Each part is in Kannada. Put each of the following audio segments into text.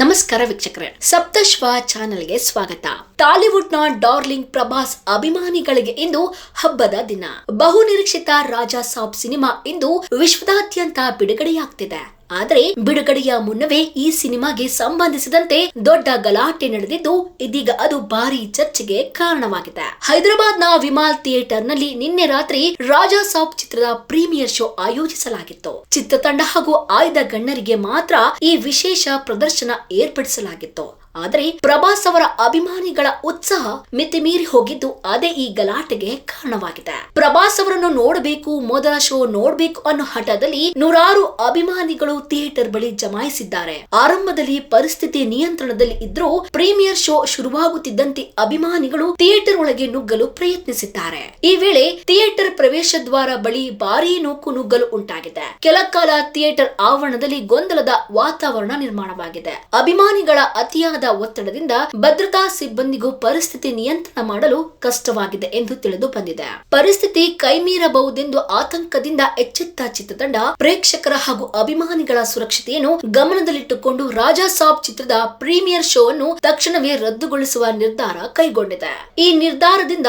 ನಮಸ್ಕಾರ ವೀಕ್ಷಕರೇ ಸಪ್ತಶ್ವ ಚಾನೆಲ್ಗೆ ಸ್ವಾಗತ. ಟಾಲಿವುಡ್ನ ಡಾರ್ಲಿಂಗ್ ಪ್ರಭಾಸ್ ಅಭಿಮಾನಿಗಳಿಗೆ ಇಂದು ಹಬ್ಬದ ದಿನ. ಬಹು ನಿರೀಕ್ಷಿತ ರಾಜಾ ಸಾಬ್ ಸಿನಿಮಾ ಇಂದು ವಿಶ್ವದಾದ್ಯಂತ ಬಿಡುಗಡೆಯಾಗ್ತಿದೆ. ಆದರೆ ಬಿಡುಗಡೆಯ ಮುನ್ನವೇ ಈ ಸಿನಿಮಾಗೆ ಸಂಬಂಧಿಸಿದಂತೆ ದೊಡ್ಡ ಗಲಾಟೆ ನಡೆದಿದ್ದು, ಇದೀಗ ಅದು ಭಾರಿ ಚರ್ಚೆಗೆ ಕಾರಣವಾಗಿದೆ. ಹೈದರಾಬಾದ್ನ ವಿಮಾಲ್ ಥಿಯೇಟರ್ನಲ್ಲಿ ನಿನ್ನೆ ರಾತ್ರಿ ರಾಜಾ ಸಾಬ್ ಚಿತ್ರದ ಪ್ರೀಮಿಯರ್ ಶೋ ಆಯೋಜಿಸಲಾಗಿತ್ತು. ಚಿತ್ರತಂಡ ಹಾಗೂ ಆಯ್ದ ಗಣ್ಯರಿಗೆ ಮಾತ್ರ ಈ ವಿಶೇಷ ಪ್ರದರ್ಶನ ಏರ್ಪಡಿಸಲಾಗಿತ್ತು. ಆದರೆ ಪ್ರಭಾಸ್ ಅವರ ಅಭಿಮಾನಿಗಳ ಉತ್ಸಾಹ ಮಿತಿಮೀರಿ ಹೋಗಿದ್ದು ಅದೇ ಈ ಗಲಾಟೆಗೆ ಕಾರಣವಾಗಿದೆ. ಪ್ರಭಾಸ್ ಅವರನ್ನು ನೋಡಬೇಕು, ಮೊದಲ ಶೋ ನೋಡಬೇಕು ಅನ್ನೋ ಹಠದಲ್ಲಿ ನೂರಾರು ಅಭಿಮಾನಿಗಳು ಥಿಯೇಟರ್ ಬಳಿ ಜಮಾಯಿಸಿದ್ದಾರೆ. ಆರಂಭದಲ್ಲಿ ಪರಿಸ್ಥಿತಿ ನಿಯಂತ್ರಣದಲ್ಲಿ ಇದ್ರೂ ಪ್ರೀಮಿಯರ್ ಶೋ ಶುರುವಾಗುತ್ತಿದ್ದಂತೆ ಅಭಿಮಾನಿಗಳು ಥಿಯೇಟರ್ ಒಳಗೆ ನುಗ್ಗಲು ಪ್ರಯತ್ನಿಸಿದ್ದಾರೆ. ಈ ವೇಳೆ ಥಿಯೇಟರ್ ಪ್ರವೇಶ ದ್ವಾರ ಬಳಿ ಭಾರೀ ನೂಕು ನುಗ್ಗಲು ಉಂಟಾಗಿದೆ. ಕೆಲ ಕಾಲ ಥಿಯೇಟರ್ ಆವರಣದಲ್ಲಿ ಗೊಂದಲದ ವಾತಾವರಣ ನಿರ್ಮಾಣವಾಗಿದೆ. ಅಭಿಮಾನಿಗಳ ಅತಿಯಾದ ಒತ್ತಡದಿಂದ ಭದ್ರತಾ ಸಿಬ್ಬಂದಿಗೂ ಪರಿಸ್ಥಿತಿ ನಿಯಂತ್ರಣ ಮಾಡಲು ಕಷ್ಟವಾಗಿದೆ ಎಂದು ತಿಳಿದು ಬಂದಿದೆ. ಪರಿಸ್ಥಿತಿ ಕೈಮೀರಬಹುದೆಂದು ಆತಂಕದಿಂದ ಎಚ್ಚೆತ್ತ ಚಿತ್ರತಂಡ ಪ್ರೇಕ್ಷಕರ ಹಾಗೂ ಅಭಿಮಾನಿಗಳ ಸುರಕ್ಷತೆಯನ್ನು ಗಮನದಲ್ಲಿಟ್ಟುಕೊಂಡು ರಾಜಾ ಸಾಬ್ ಚಿತ್ರದ ಪ್ರೀಮಿಯರ್ ಶೋ ಅನ್ನು ತಕ್ಷಣವೇ ರದ್ದುಗೊಳಿಸುವ ನಿರ್ಧಾರ ಕೈಗೊಂಡಿದೆ. ಈ ನಿರ್ಧಾರದಿಂದ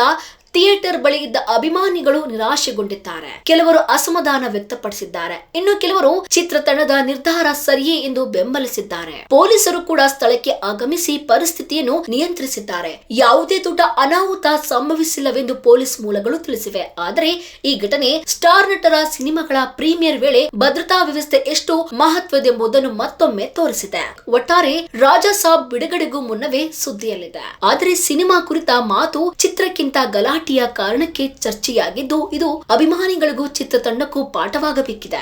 ಥಿಯೇಟರ್ ಬಳಿ ಇದ್ದ ಅಭಿಮಾನಿಗಳು ನಿರಾಶೆಗೊಂಡಿದ್ದಾರೆ. ಕೆಲವರು ಅಸಮಾಧಾನ ವ್ಯಕ್ತಪಡಿಸಿದ್ದಾರೆ. ಇನ್ನು ಕೆಲವರು ಚಿತ್ರತಂಡದ ನಿರ್ಧಾರ ಸರಿಯೇ ಎಂದು ಬೆಂಬಲಿಸಿದ್ದಾರೆ. ಪೊಲೀಸರು ಕೂಡ ಸ್ಥಳಕ್ಕೆ ಆಗಮಿಸಿ ಪರಿಸ್ಥಿತಿಯನ್ನು ನಿಯಂತ್ರಿಸಿದ್ದಾರೆ. ಯಾವುದೇ ದೊಡ್ಡ ಅನಾಹುತ ಸಂಭವಿಸಿಲ್ಲವೆಂದು ಪೊಲೀಸ್ ಮೂಲಗಳು ತಿಳಿಸಿವೆ. ಆದರೆ ಈ ಘಟನೆ ಸ್ಟಾರ್ ನಟರ ಸಿನಿಮಾಗಳ ಪ್ರೀಮಿಯರ್ ವೇಳೆ ಭದ್ರತಾ ವ್ಯವಸ್ಥೆ ಎಷ್ಟು ಮಹತ್ವದೆಂಬುದನ್ನು ಮತ್ತೊಮ್ಮೆ ತೋರಿಸಿದೆ. ಒಟ್ಟಾರೆ ರಾಜಾ ಸಾಬ್ ಬಿಡುಗಡೆಗೂ ಮುನ್ನವೇ ಸುದ್ದಿಯಲ್ಲಿದೆ. ಆದರೆ ಸಿನಿಮಾ ಕುರಿತ ಮಾತು ಚಿತ್ರಕ್ಕಿಂತ ಗಲಾಟೆಯ ಕಾರಣಕ್ಕೆ ಚರ್ಚೆಯಾಗಿದ್ದು ಇದು ಅಭಿಮಾನಿಗಳಿಗೂ ಚಿತ್ರತಂಡಕ್ಕೂ ಪಾಠವಾಗಬೇಕಿದೆ.